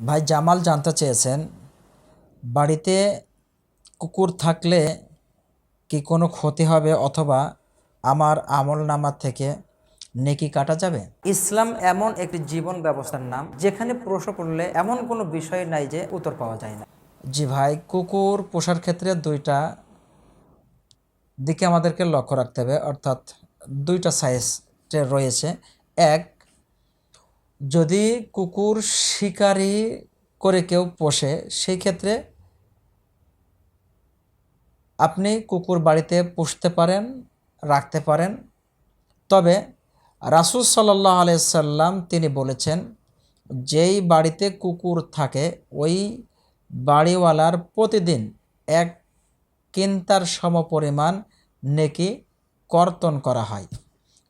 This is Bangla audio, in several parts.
ভাই জামাল জানতে চেয়েছেন বাড়িতে কুকুর থাকলে কি কোনো ক্ষতি হবে অথবা আমার আমল নামার থেকে নেকি কাটা যাবে? ইসলাম এমন একটি জীবন ব্যবস্থার নাম যেখানে প্রশ্ন করলে এমন কোনো বিষয় নাই যে উত্তর পাওয়া যায় না। জি ভাই কুকুর পোষার ক্ষেত্রে দুইটা দিকে আমাদেরকে লক্ষ্য রাখতে হবে অর্থাৎ দুইটা সাইজ রয়েছে। এক যদি কুকুর শিকারি করে কেউ পোষে, সেই ক্ষেত্রে আপনি কুকুর বাড়িতে পুষতে পারেন, রাখতে পারেন। তবে রাসুল সাল্লাহ আলাইসাল্লাম তিনি বলেছেন, যেই বাড়িতে কুকুর থাকে, ওই বাড়িওয়ালার প্রতিদিন এক কিন্তার সমপরিমাণ নেকি কর্তন করা হয়।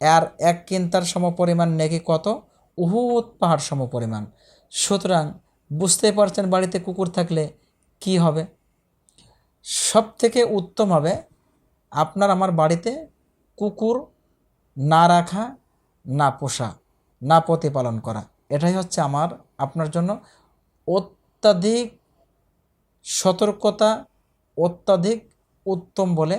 আর এক কিন্তার সমপরিমাণ নেকি কত? উহুদ পাহাড় সম পরিমাণ। সুতরাং বুঝতে পারছেন বাড়িতে কুকুর থাকলে কি হবে? সব থেকে উত্তম হবে, আপনার আমার বাড়িতে কুকুর না রাখা, না পোষা, না প্রতিপালন করা। এটাই হচ্ছে আমার, আপনার জন্য অত্যাধিক সতর্কতা, অত্যাধিক উত্তম বলে